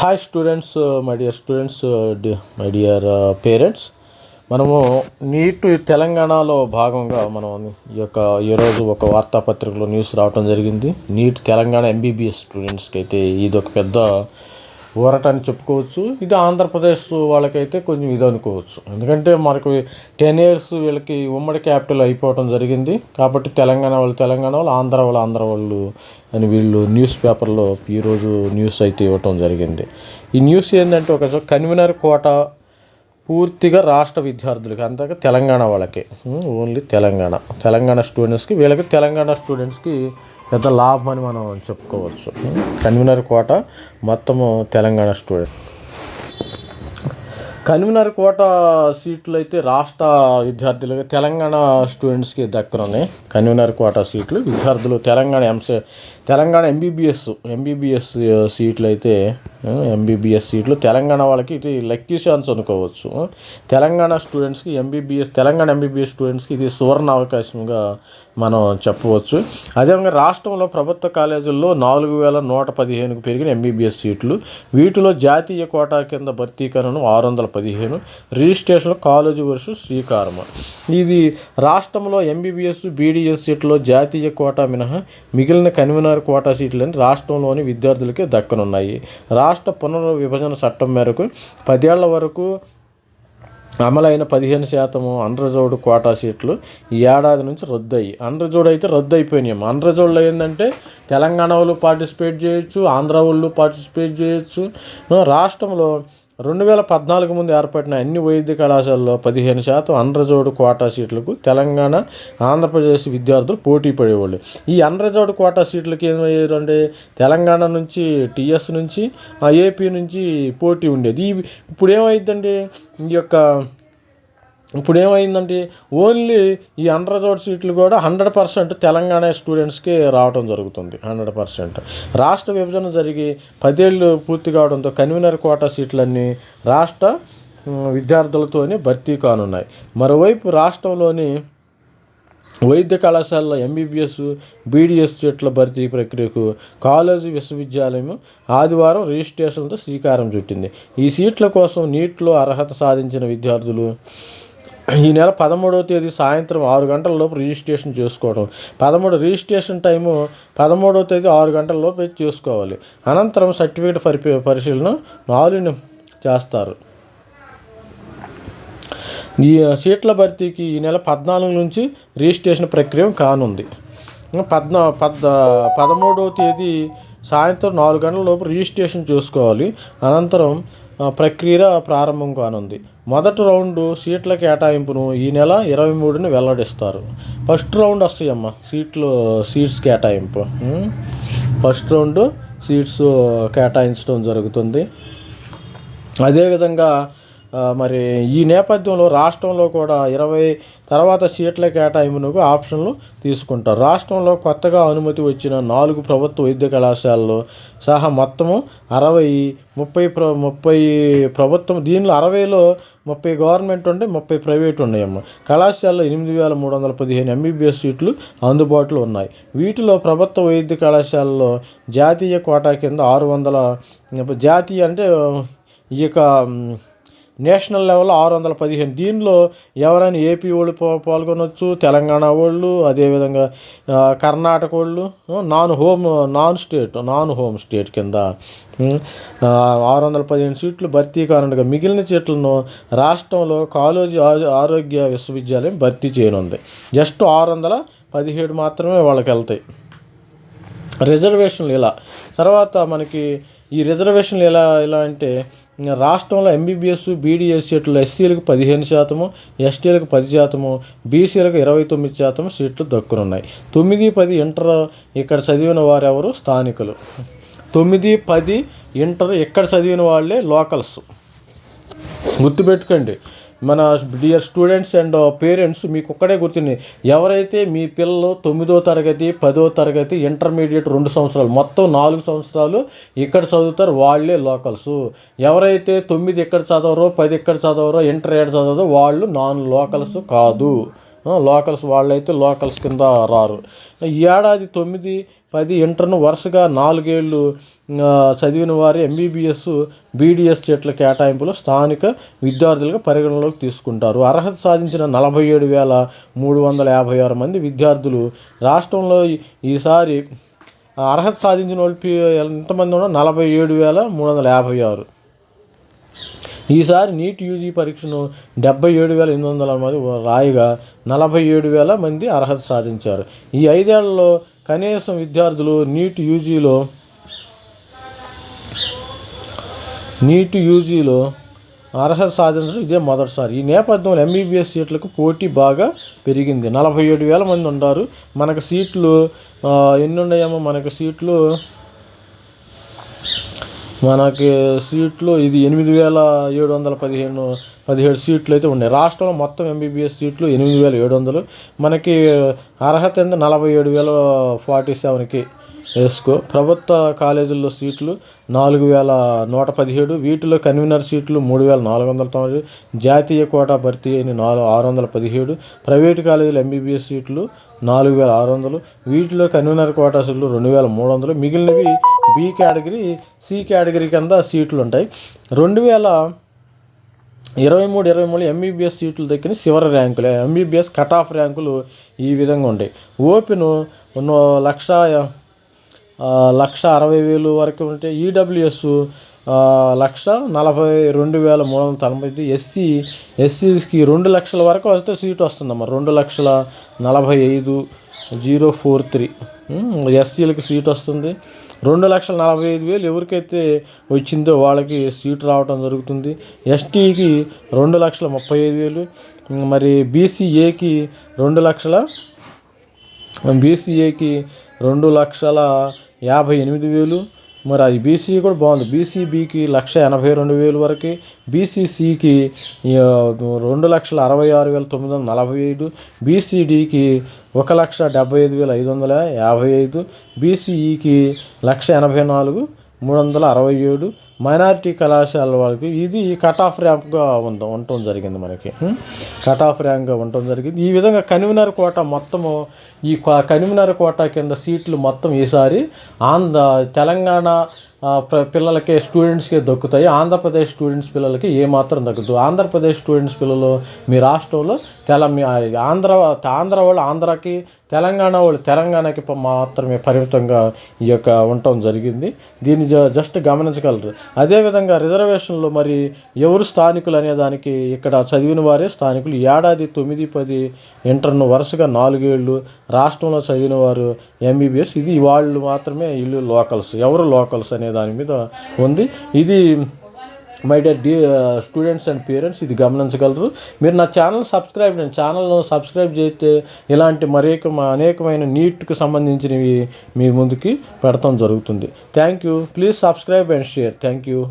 Hi students my dear students my dear parents మనము NEET తెలంగాణలో భాగంగా మనం ఈ యొక్క ఈరోజు ఒక వార్తాపత్రికలో న్యూస్ రావటం జరిగింది. నీట్ తెలంగాణ ఎంబీబీఎస్ స్టూడెంట్స్కి అయితే ఇది ఒక పెద్ద ఊరట అని చెప్పుకోవచ్చు. ఇది ఆంధ్రప్రదేశ్ వాళ్ళకైతే కొంచెం ఇది అనుకోవచ్చు. ఎందుకంటే మనకు టెన్ ఇయర్స్ వీళ్ళకి ఉమ్మడి క్యాపిటల్ అయిపోవటం జరిగింది. కాబట్టి తెలంగాణ వాళ్ళు తెలంగాణ వాళ్ళు ఆంధ్ర వాళ్ళు ఆంధ్ర వాళ్ళు అని వీళ్ళు న్యూస్ పేపర్లో ఈరోజు న్యూస్ అయితే ఇవ్వటం జరిగింది. ఈ న్యూస్ ఏంటంటే ఒక కన్వీనర్ కోట పూర్తిగా రాష్ట్ర విద్యార్థులకి అంతగా తెలంగాణ వాళ్ళకి ఓన్లీ తెలంగాణ. తెలంగాణ స్టూడెంట్స్కి వీళ్ళకి తెలంగాణ స్టూడెంట్స్కి పెద్ద లాభం అని మనం చెప్పుకోవచ్చు. కన్వీనర్ కోట మొత్తము తెలంగాణ స్టూడెంట్. కన్వీనర్ కోట సీట్లు అయితే రాష్ట్ర విద్యార్థులకి తెలంగాణ స్టూడెంట్స్కి దక్కనున్నాయి కన్వీనర్ కోట సీట్లు విద్యార్థులు Telangana MC Telangana MBBS MBBS సీట్లు అయితే ఎంబీబీఎస్ సీట్లు తెలంగాణ వాళ్ళకి ఇది లక్కీ ఛాన్స్ అనుకోవచ్చు. తెలంగాణ స్టూడెంట్స్కి ఎంబీబీఎస్ తెలంగాణ ఎంబీబీఎస్ స్టూడెంట్స్కి ఇది సువర్ణ అవకాశంగా మనం చెప్పవచ్చు. అదేవిధంగా రాష్ట్రంలో ప్రభుత్వ కాలేజీల్లో నాలుగు వేల నూట పదిహేనుకు పెరిగిన ఎంబీబీఎస్ సీట్లు వీటిలో జాతీయ కోటా కింద భర్తీకరణను ఆరు వందల పదిహేను రిజిస్ట్రేషన్ కాలేజీ వర్షం శ్రీకారం ఇది రాష్ట్రంలో ఎంబీబీఎస్ బీడీఎస్ సీట్లో జాతీయ కోటా మినహా మిగిలిన కన్వీనర్ కోటా సీట్లని రాష్ట్రంలోని విద్యార్థులకి దక్కనున్నాయి. రాష్ట్ర పునర్విభజన చట్టం మేరకు పదేళ్ళ వరకు అమలైన పదిహేను శాతము అండ్రజోడ్ కోటా సీట్లు ఈ ఏడాది నుంచి రద్దయ్యి అండ్రజోడ్ అయితే రద్దు అయిపోయినాయి అండ్రజోడ్లో ఏంటంటే తెలంగాణ వాళ్ళు పార్టిసిపేట్ చేయొచ్చు ఆంధ్ర వాళ్ళు పార్టిసిపేట్ చేయొచ్చు. రాష్ట్రంలో రెండు వేల పద్నాలుగు ముందు ఏర్పడిన అన్ని వైద్య కళాశాలలో పదిహేను శాతం అన్రిజర్వ్డ్ కోటా సీట్లకు తెలంగాణ ఆంధ్రప్రదేశ్ విద్యార్థులు పోటీ పడేవాళ్ళు. ఈ అన్రిజర్వ్డ్ కోటా సీట్లకి ఏమయ్యారంటే తెలంగాణ నుంచి టీఎస్ నుంచి ఏపీ నుంచి పోటీ ఉండేది. ఇప్పుడు ఏమైందండి ఈ యొక్క ఇప్పుడు ఏమైందంటే ఓన్లీ ఈ అండర్ రిజర్వ్ సీట్లు కూడా హండ్రెడ్ పర్సెంట్ తెలంగాణ స్టూడెంట్స్కి రావడం జరుగుతుంది హండ్రెడ్ పర్సెంట్. రాష్ట్ర విభజన జరిగి పదేళ్ళు పూర్తి కావడంతో కన్వీనర్ కోటా సీట్లన్నీ రాష్ట్ర విద్యార్థులతోనే భర్తీ కానున్నాయి. మరోవైపు రాష్ట్రంలోని వైద్య కళాశాలలో ఎంబీబీఎస్ బీడీఎస్ సీట్ల భర్తీ ప్రక్రియకు కాలేజీ విశ్వవిద్యాలయం ఆదివారం రిజిస్ట్రేషన్తో శ్రీకారం చుట్టింది. ఈ సీట్ల కోసం నీట్లో అర్హత సాధించిన విద్యార్థులు ఈ నెల పదమూడవ తేదీ సాయంత్రం ఆరు గంటల లోపు రిజిస్ట్రేషన్ చేసుకోవడం. పదమూడు రిజిస్ట్రేషన్ టైము పదమూడవ తేదీ ఆరు గంటల లోపు చేసుకోవాలి. అనంతరం సర్టిఫికేట్ పరి పరిశీలన నాలుగు చేస్తారు. ఈ సీట్ల భర్తీకి ఈ నెల పద్నాలుగు నుంచి రిజిస్ట్రేషన్ ప్రక్రియ కానుంది. పద్నా పద్ పదమూడవ తేదీ సాయంత్రం నాలుగు గంటల లోపు రిజిస్ట్రేషన్ చేసుకోవాలి. అనంతరం ప్రక్రియ ప్రారంభం కానుంది. మొదటి రౌండ్ సీట్ల కేటాయింపును ఈ నెల ఇరవై మూడుని వెల్లడిస్తారు. ఫస్ట్ రౌండ్ వస్తాయమ్మ సీట్లు సీట్స్ కేటాయింపు. ఫస్ట్ రౌండ్ సీట్స్ కేటాయించడం జరుగుతుంది. అదేవిధంగా మరి ఈ నేపథ్యంలో రాష్ట్రంలో కూడా ఇరవై తర్వాత సీట్ల కేటాయింపునకు ఆప్షన్లు తీసుకుంటారు. రాష్ట్రంలో కొత్తగా అనుమతి వచ్చిన నాలుగు ప్రభుత్వ వైద్య కళాశాలలో సహా మొత్తము అరవై ముప్పై ప్ర ముప్పై ప్రభుత్వం దీనిలో అరవైలో ముప్పై గవర్నమెంట్ ఉండే ముప్పై ప్రైవేట్ ఉన్నాయమ్మ. కళాశాలలో ఎనిమిది వేల మూడు వందల పదిహేను ఎంబీబీఎస్ సీట్లు అందుబాటులో ఉన్నాయి. వీటిలో ప్రభుత్వ వైద్య కళాశాలలో జాతీయ కోటా కింద ఆరు వందల జాతీయ అంటే ఈ యొక్క నేషనల్ లెవెల్లో ఆరు వందల పదిహేను. దీనిలో ఎవరైనా ఏపీ వాళ్ళు పాల్గొనవచ్చు తెలంగాణ వాళ్ళు అదేవిధంగా కర్ణాటక వాళ్ళు non home non state non home state కింద ఆరు వందల పదిహేను సీట్లు భర్తీ కానుండగా మిగిలిన సీట్లను రాష్ట్రంలో కాలేజీ ఆరోగ్య విశ్వవిద్యాలయం భర్తీ చేయనుంది. జస్ట్ ఆరు వందల పదిహేడు మాత్రమే వాళ్ళకి వెళ్తాయి. రిజర్వేషన్లు ఇలా. తర్వాత మనకి ఈ రిజర్వేషన్లు ఎలా ఎలా అంటే రాష్ట్రంలో ఎంబీబీఎస్ బీడీఎస్ సీట్లు ఎస్సీలకు పదిహేను శాతము ఎస్టీలకు పది శాతము బీసీలకు ఇరవై తొమ్మిది శాతం సీట్లు దక్కునున్నాయి. తొమ్మిది పది ఇంటర్ ఇక్కడ చదివిన వారెవరు? స్థానికులు. తొమ్మిది పది ఇంటర్ ఇక్కడ చదివిన వాళ్ళే లోకల్స్ గుర్తుపెట్టుకోండి. మన డియర్ స్టూడెంట్స్ అండ్ పేరెంట్స్ మీకు ఒక్కడే గుర్తుంది. ఎవరైతే మీ పిల్లలు తొమ్మిదో తరగతి పదో తరగతి ఇంటర్మీడియట్ రెండు సంవత్సరాలు మొత్తం నాలుగు సంవత్సరాలు ఇక్కడ చదువుతారు వాళ్ళే లోకల్స్ ఎవరైతే తొమ్మిది ఎక్కడ చదవరో పది ఎక్కడ చదవరో ఇంటర్ ఏడు చదవరో వాళ్ళు నాన్ లోకల్స్ కాదు. లోకల్స్ వాళ్ళైతే లోకల్స్ కింద రారు. ఈ ఏడాది తొమ్మిది పది ఇంటర్ను వరుసగా నాలుగేళ్ళు చదివిన వారి ఎంబీబీఎస్ బీడీఎస్ సీట్ల కేటాయింపులో స్థానిక విద్యార్థులుగా పరిగణలోకి తీసుకుంటారు. అర్హత సాధించిన నలభై ఏడు వేల మూడు వందల యాభై ఆరు మంది విద్యార్థులు రాష్ట్రంలో ఈసారి అర్హత సాధించిన వాళ్ళు ఎంతమంది ఉన్నా నలభై ఏడు వేల మూడు వందల యాభై ఆరు. ఈసారి నీట్ యూజీ పరీక్షను డెబ్బై ఏడు వేల ఎనిమిది వందల మంది రాయగా నలభై ఏడు వేల మంది అర్హత సాధించారు. ఈ ఐదేళ్ళలో కనీసం విద్యార్థులు నీట్ యూజీలో నీట్ యూజీలో అర్హత సాధించడం ఇదే మొదటిసారి. ఈ నేపథ్యంలో ఎంబీబీఎస్ సీట్లకు పోటీ బాగా పెరిగింది. నలభై ఏడు వేల మంది ఉన్నారు. మనకు సీట్లు ఎన్ని ఉన్నాయేమో మనకు సీట్లు. మనకి సీట్లు ఇది ఎనిమిది వేల ఏడు వందల పదిహేను పదిహేడు సీట్లు అయితే ఉన్నాయి. రాష్ట్రంలో మొత్తం ఎంబీబీఎస్ సీట్లు ఎనిమిది వేల ఏడు వందలు. మనకి అర్హత ఎంత? నలభై ఏడు వేల ఫార్టీ సెవెన్కి వేసుకో ప్రభుత్వ కాలేజీల్లో సీట్లు నాలుగు వేల నూట పదిహేడు. వీటిలో కన్వీనర్ సీట్లు మూడు వేల నాలుగు వందల తొంభై జాతీయ కోటా భర్తీ అయిన నాలుగు ఆరు వందల పదిహేడు. ప్రైవేటు కాలేజీలు ఎంబీబీఎస్ సీట్లు నాలుగు వేల ఆరు వందలు. వీటిలో కన్వీనర్ కోటా సీట్లు రెండు వేల మూడు వందలు. మిగిలినవి బి కేటగిరీ సి కేటగిరీ కింద సీట్లు ఉంటాయి. రెండు వేల ఇరవై మూడు ఇరవై మూడు ఎంబీబీఎస్ సీట్లు దక్కిన చివరి ర్యాంకులు. ఎంబీబీఎస్ కట్ ఆఫ్ ర్యాంకులు ఈ విధంగా ఉంటాయి ఓపెన్ లక్ష లక్ష అరవై వేలు వరకు ఉంటే ఈడబ్ల్యూఎస్ లక్ష నలభై రెండు వేల మూడు వందల తొంభై ఎస్సీ ఎస్సీకి రెండు లక్షల వరకు వస్తే సీట్ వస్తుందమ్మా. రెండు లక్షల నలభై ఐదు జీరో ఫోర్ త్రీ. ఎస్సీలకు సీట్ వస్తుంది. రెండు లక్షల నలభై ఐదు వేలు ఎవరికైతే వచ్చిందో వాళ్ళకి సీట్ రావడం జరుగుతుంది. ఎస్టీకి రెండు లక్షల ముప్పై ఐదు వేలు మరి బీసీఏకి రెండు లక్షల బీసీఏకి రెండు లక్షల యాభై ఎనిమిది వేలు మరి అది బీసీ కూడా బాగుంది. బీసీబీకి లక్ష ఎనభై రెండు వేలు వరకు. బీసీసీకి రెండు లక్షల అరవై ఆరు వేల తొమ్మిది వందల నలభై ఐదు. బీసీడీకి ఒక లక్ష డెబ్బై ఐదు వేల ఐదు వందల యాభై ఐదు. బీసీఈకి లక్ష ఎనభై నాలుగు మూడు వందల అరవై ఏడు. మైనారిటీ కళాశాల వాళ్ళకి ఇది కట్ ఆఫ్ ర్యాంక్గా ఉండటం ఉండటం జరిగింది మనకి. కట్ ఆఫ్ ర్యాంక్గా ఉండటం జరిగింది. ఈ విధంగా కన్వీనర్ కోట మొత్తము ఈ క- కన్వీనర్ కోట కింద సీట్లు మొత్తం ఈసారి ఆంధ్ర తెలంగాణ పిల్లలకి స్టూడెంట్స్కి దక్కుతాయి. ఆంధ్రప్రదేశ్ స్టూడెంట్స్ పిల్లలకి ఏమాత్రం దక్కదు. ఆంధ్రప్రదేశ్ స్టూడెంట్స్ పిల్లలు మీ రాష్ట్రంలో తెల మీ ఆంధ్ర ఆంధ్ర వాళ్ళు ఆంధ్రాకి తెలంగాణ వాళ్ళు తెలంగాణకి మాత్రమే పరిమితంగా ఈ యొక్క ఉండటం జరిగింది. దీన్ని జ- జస్ట్ గమనించగలరు. అదేవిధంగా రిజర్వేషన్లో మరి ఎవరు స్థానికులు అనే దానికి ఇక్కడ చదివిన వారే స్థానికులు. ఏడాది తొమ్మిది పది ఇంటర్ను వరుసగా నాలుగేళ్ళు రాష్ట్రంలో చదివిన వారు ఎంబీబీఎస్ ఇది వాళ్ళు మాత్రమే ఇల్లు లోకల్స్ ఎవరు లోకల్స్ అనే దాని మీద ఉంది. ఇది మై డియర్ డి స్టూడెంట్స్ అండ్ పేరెంట్స్ ఇది గమనించగలరు. మీరు నా ఛానల్ సబ్స్క్రైబ్ నేను ఛానల్ను సబ్స్క్రైబ్ చేస్తే ఇలాంటి మరేక అనేకమైన నీట్కు సంబంధించినవి మీ ముందుకి పెడతాం జరుగుతుంది. Thank you. Please subscribe and share. Thank you.